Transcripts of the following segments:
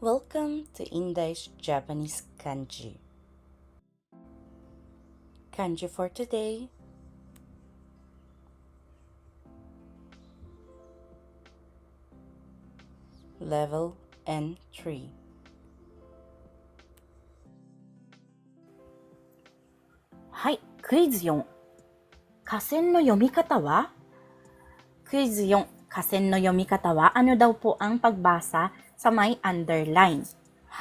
Welcome to Indish Japanese Kanji. Kanji for today. Level N3. はい、クイズ4。河川の読み方は Quiz 4. Kasen no yomikata wa ano daw po ang pagbasa sa may underline?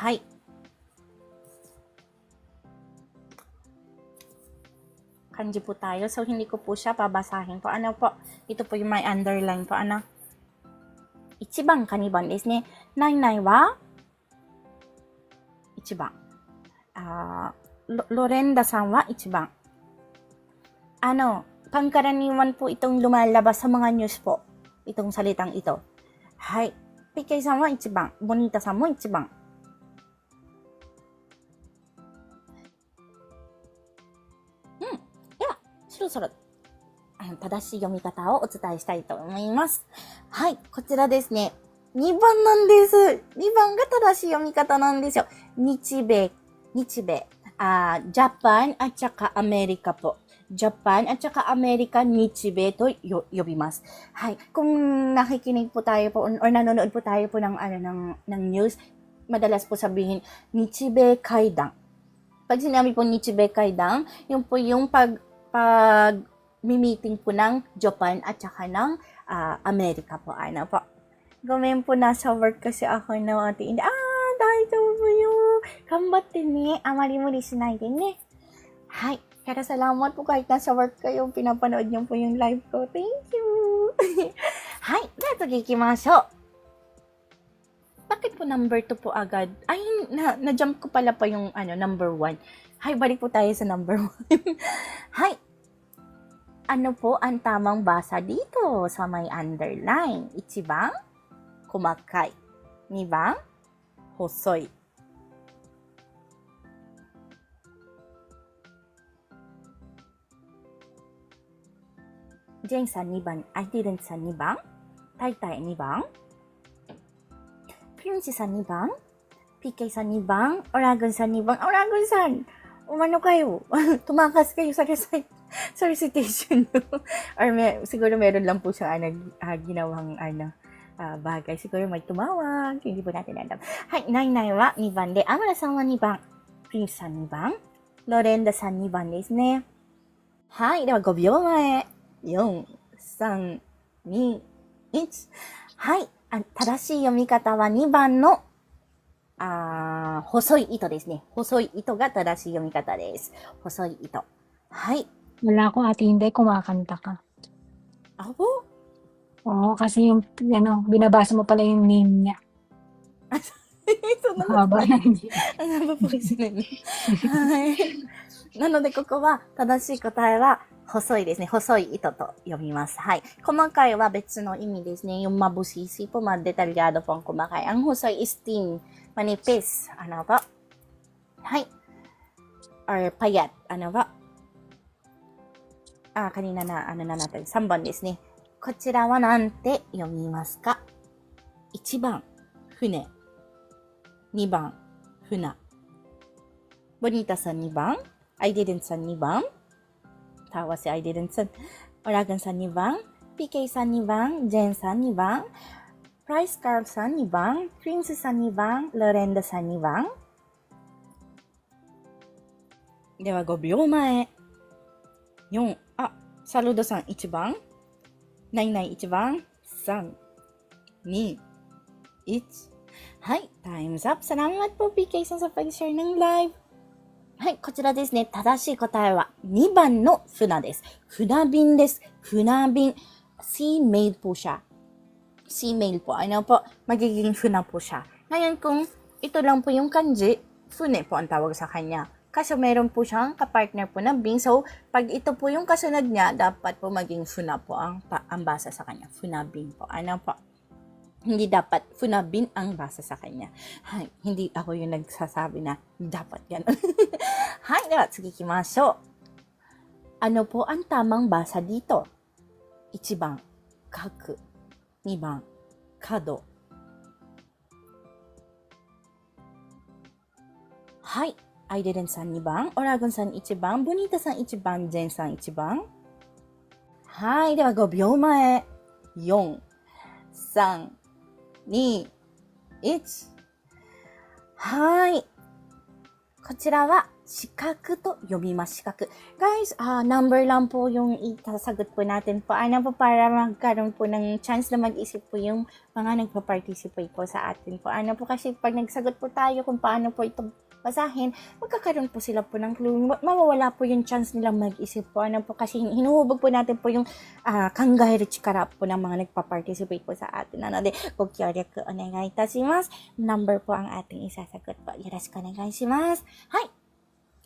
Hay. Kanji po tayo. So, hindi ko po siya babasahin po. Ano po? Ito po yung may underline po. Ano? 1番か2番ですね。ないないは1番。あーロロレンダさんは1番。Ano, pangkaraniwan po itong lumalabas sa mga news po. Itong salitang ito. Hay. PK さんは1番。ボニータさんも1番。うん。では、そろそろ、あの、正しい読み方をお伝えしたいと思います。はい。こちらですね。2番なんです。2番が正しい読み方なんですよ。日米、日米。あ、ジャパン、at saka アメリカ po. Japan at saka American Nichibe to yobimas. Hi, kung nakikinig po tayo po or nanonood po tayo po ng ano ng ng news, madalas po sabihin Nichibe Kaidan. Pag sinabi po Nichibe Kaidan, yung po yung pag pag meeting po ng Japan at saka ng uh, Amerika po ano po. Gumayon po nasa work kasi ako na ate. Ah, dahil sa mo yung kambat ni, amari mo rin はい。Kaya salamat po kahit nasa work kayo, pinapanood niyo po yung live ko. Thank you! Hi! Dato gikimashou! Bakit po number 2 po agad? Ay, na, na-jump ko pala pa yung ano, number 1. Hi, balik po tayo sa number 1. Hi! Ano po ang tamang basa dito sa may underline? Ichibang? Kumakai. Nibang? Hosoy. Jane さん2番、アイディレンさん2番、タイタイ2番、プリンシさん2番、PK さん2番、オラグンさん2番、オラグンさん、umano kayo? Tumakas kayo sa recite, sa recitation nyo. Or may, siguro meron lang po siya nag, ah, ginawang ano, ah, bagay. Siguro may tumawag, hindi po natin alam. Hai, Nay-Nay wa 2番で、アムラさんは2番、プリンスさん2番、ロレンダさん2番ですね。はい、では5秒前。 1はいあ正しい読み方は2番のあ細い糸ですね。細い糸が正しい読み方です。細い糸。はい。あらごあてんでこまかんたかあほおおかしいのビナバスもパレンニンやあ そんなことないんなのでここは正しい答えは細いですね。細い糸と読みます。はい。細かい。は別の意味ですね。よまぶしい。し、ぽまでたりやどぽん細かい。あん細い。スティン、マニペス、あなば。はい。あれ、パイア、あなば。あ、カニナナ、あのナナたり、3番ですね。こちらはなんて読みますか ?1 番、船。2番、船。ボニータさん2番、 아이디렌트사니방 다와세 아이디렌트 어라근사니방 PK사니방 젠사니방 프라이스칼사니방 크림스사니방 러렌드사니방 대화 고비오마에 용 아, 사루도상 1방 나이나이 1방 3 2 1 Hi, time's up. Salamat po PK sa pag-share ng live. はい、こちらですね。正しい答えは2番の船です。船便です。船便。Sea mail po siya. Sea mail po. Ano po? Magiging funa po siya. Ngayon kung ito lang po yung kanji, fune po ang tawag sa kanya. Kasi meron po siyang kapartner po na bing. So, pag ito po yung kasunod niya, dapat po maging funa po ang, pa, ang basa sa kanya. Funabing po. Ano po? Hindi dapat funabin ang basa sa kanya. Hay, hindi ako yung nagsasabi na dapat gano'n. Hay, dapat sige kimasyo. Ano po ang tamang basa dito? 1番、書く。2番、角。 はい。アイデレンさん2番、オラゴンさん1番、ボニータさん1番、ジェンさん1番。はい。では5秒前。4、3、 2、1。はい。こちらは、四角と読みます. 四角. Guys, ah number lang po yung itasagot po natin po. Ano po para magkaroon po ng chance na mag-isip po yung mga nagpa-participate po sa atin po. Ano po kasi pag nagsagot po tayo kung paano po ito basahin, magkakaroon po sila po ng clue. Ma- Mawawala po yung chance nilang mag-isip po. Ano po kasi hinuhubog po natin po yung ah kangairo chikara po ng mga nagpa-participate po sa atin. Ano de,ご協力お願いいたします。number po ang ating isasagot po. よろしくお願いします。はい。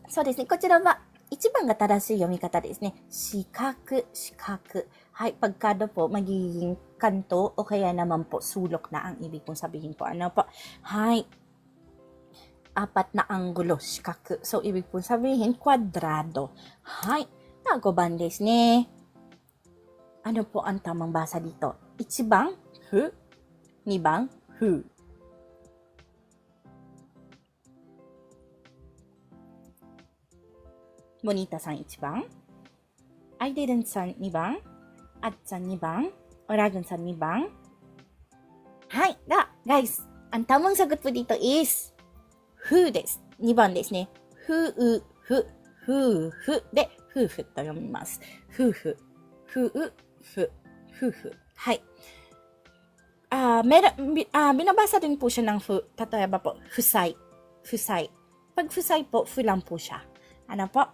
そうですね。こちらは、一番が正しい読み方ですね。四角、四角。はい。Pagkado po, magiging kanto o kaya naman po sulok na ang ibig pong sabihin po. Ano po? Hay. apat na anggulo, shikaku. So, ibig po sabihin, kwadrado. Hai, nagoban desu ne. Ano po ang tamang basa dito? Ichibang, hu. Nibang, hu. Monita-san, ichibang. Aiden-san, nibang. At-san, nibang. Oragon-san, nibang. Hai, da, guys, ang tamang sagot po dito is who です。2番ですね。ふう、ふ、夫婦で、夫婦と読みます。夫婦、ふう、ふ、夫婦。はい。Ah, mer bi- ah, binabasa din po siya ng fu, tatayaba po, fusay. Fusay. Pag fusay po, fu lang po siya. Ano po?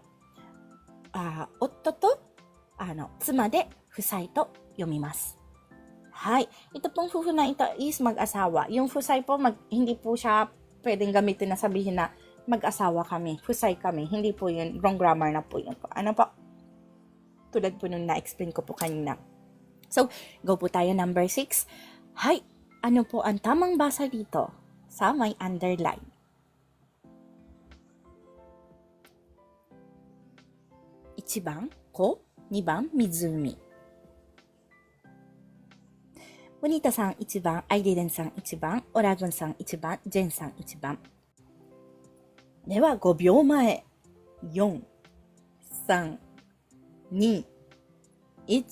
Ah, otto to, ano, tsuma de, fusay to yomimasu. Hay. Ito pong fufu na ito is mag-asawa. Yung fusay po, mag, hindi po siya pwedeng gamitin na sabihin na mag-asawa kami, fusay kami. Hindi po yun, wrong grammar na po yun. Ano po? Tulad po nung na-explain ko po kanina. So, go po tayo number 6. Hay, ano po ang tamang basa dito sa may underline? Ichiban, ko, niban, mizumi. Bonita さん1番、アイデレンさん1番、オラゴンさん1番、ジェンさん1番。では5秒前。4、3、2、1。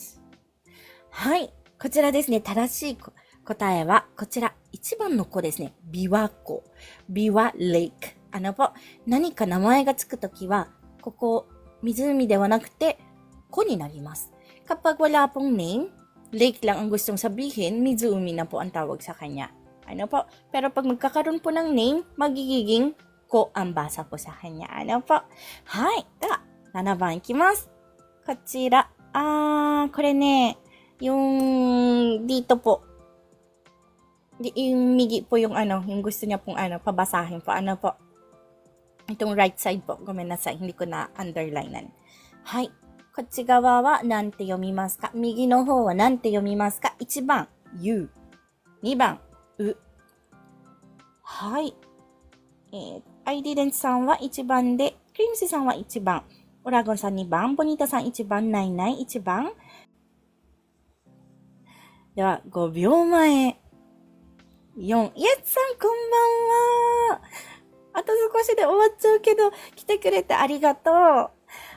はい。こちらですね。正しい答えは、こちら。1番の子ですね。琵琶湖。琵琶レイク。あの po、何か名前がつくときは、ここ、湖ではなくて、湖になります。Kapag wala pong name, lake lang ang gustong sabihin, Mizumi na po ang tawag sa kanya. Ano po? Pero pag magkakaroon po ng name, magiging ko ang basa po sa kanya. Ano po? Hai. Da, 7番いきます。こちら。あー、これね、yung dito po. Di, yung migi po yung ano, yung gusto niya pong ano, pabasahin po. Ano po? Itong right side po. Gomenasai. Hindi ko na underlinean. Hai. こっち側は何て読みますか？右の方は何て読みますか ?1 番、you。2番、う。はい。えー、アイディデンツさんは1番で、クリムシさんは1番、オラゴンさん2番、ボニータさん1番、ナイナイ1番。では、5秒前。4、イエツさんこんばんは。あと少しで終わっちゃうけど、来てくれてありがとう。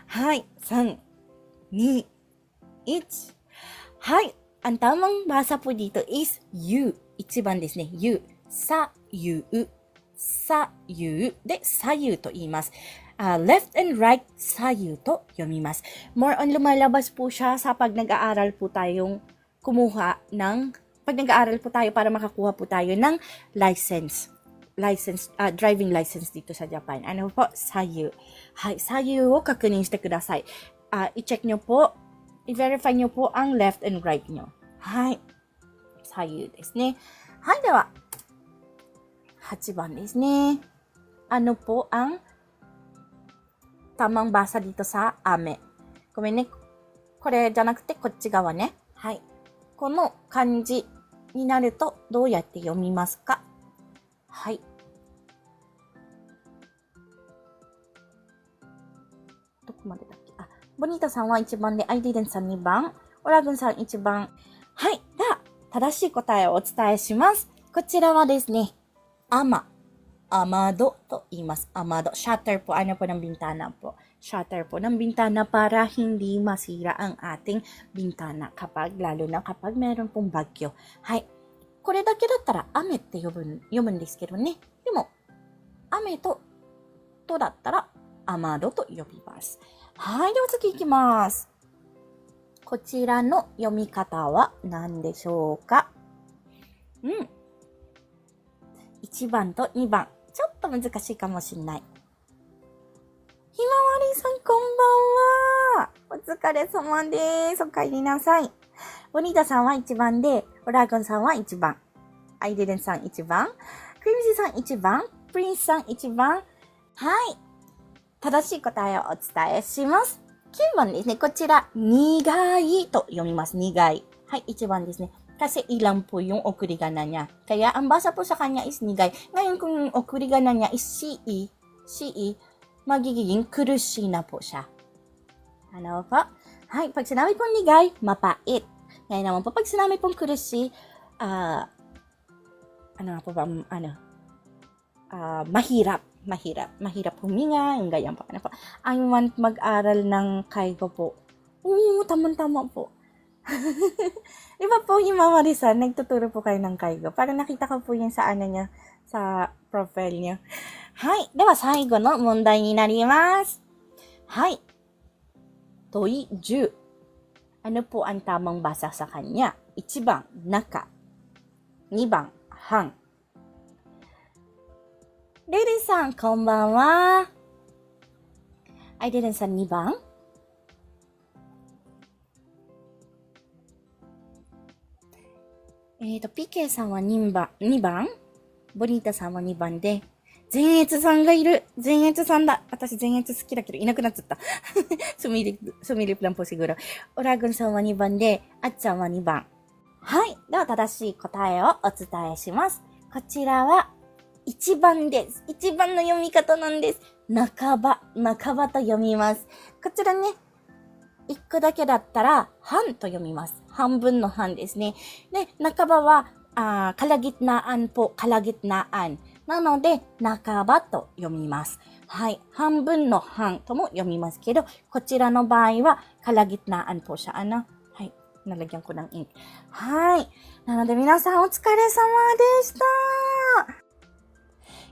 はい。3、2, 1. Hi! Ang tamang basa po dito is you. Ichiban desu ne. You. Sa, you. Sa, you. De, sayu to 言います。Ah, left and right, sayu to 読みます。More on lumalabas po siya sa pag nag-aaral po tayong kumuha ng, pag nag-aaral po tayo para makakuha po tayo ng license license, ah, driving license dito sa Japan. Ano po? Sayu. Hi, sayu o kakunin shite kudasai. Ah, i-check nyo po, i-verify nyo po ang left and right nyo. Hi. Sayu desu ne. Hi, dewa. 8番ですね。Ano po ang tamang basa dito sa ame? ごめんね。これじゃなくてこっち側ね。はい。この漢字になるとどうやって読みますかはい。 ボニータさんは1番で、アイディデンさん2番、オラグンさん1番。はい。では、正しい答えをお伝えします。こちらはですね、アマ、アマドと言います。アマド、シャッターポ、アナポナンビンタナポ。シャッターポナンビンタナパラ、ヒンディマシラアンアティン、ビンタナ、カパグ、ラルナ、カパグメロンポンバッキョ。はい。これだけだったら、アメって呼ぶ、読むんですけどね。でも、アメと、とだったら、雨戸と呼びます。はい、では次行きます。こちらの読み方は何でしょうか？うん。1番と2番。ちょっと難しいかもしれない。ひまわりさんこんばんは。お疲れ様です。お帰りなさい。ボニータさんは1番で、オラゴンさんは1番。アイデレンさん1番。クリムジさん1番。プリンスさん1番。はい。正しい答えをお伝えします。9番ですね。こちら、苦いと読みます。苦い。はい、1番ですね。Kasi ilang po yung okurigana niya. Kaya ang basa po sa kanya is nigay. Ngayon kung yung okurigana niya is CE, CE, magiging kurushi na po siya. Ano po? Hay, pag sinabi pong nigay, mapait. Ngayon naman po, pag sinabi pong kurushi, ah, ano nga po ba, ano, ah, mahirap, mahirap, mahirap huminga, yung ganyan po, ano po. I want mag-aral ng kaigo po. Oo, tamang-tama po. Di ba po, yung Mama Risa, nagtuturo po kayo ng kaigo. Parang nakita ko po yun sa ano niya, sa profile niya. Hay, では最後の問題になります。はい。問い10。Ano po ang tamang basa sa kanya? 1番、中。2番、半。 レレさん、こんばんは。アイデレンさん2番。えっ、ー、と、ピケさんは2番、2番ボニータさんは2番で、善越さんがいる。善越さんだ。私善越好きだけどいなくなっちゃった。スミリ、スミリプランポシグロ。オラグンさんは2番で、あっちゃんは2番。はい。では正しい答えをお伝えします。こちらは1番です。1番の読み方なんです。半ば、半ばと読みます。こちらね、1個だけだったら、半と読みます。半分の半ですね。で、半ばは、あー kalagitnaan po, kalagitnaan. なので、半ばと読みます。はい。半分の半とも読みますけど、こちらの場合は、kalagitnaan po siya. Ano? はい。nalagyan ko ng ink. はい。なので皆さんお疲れ様でした。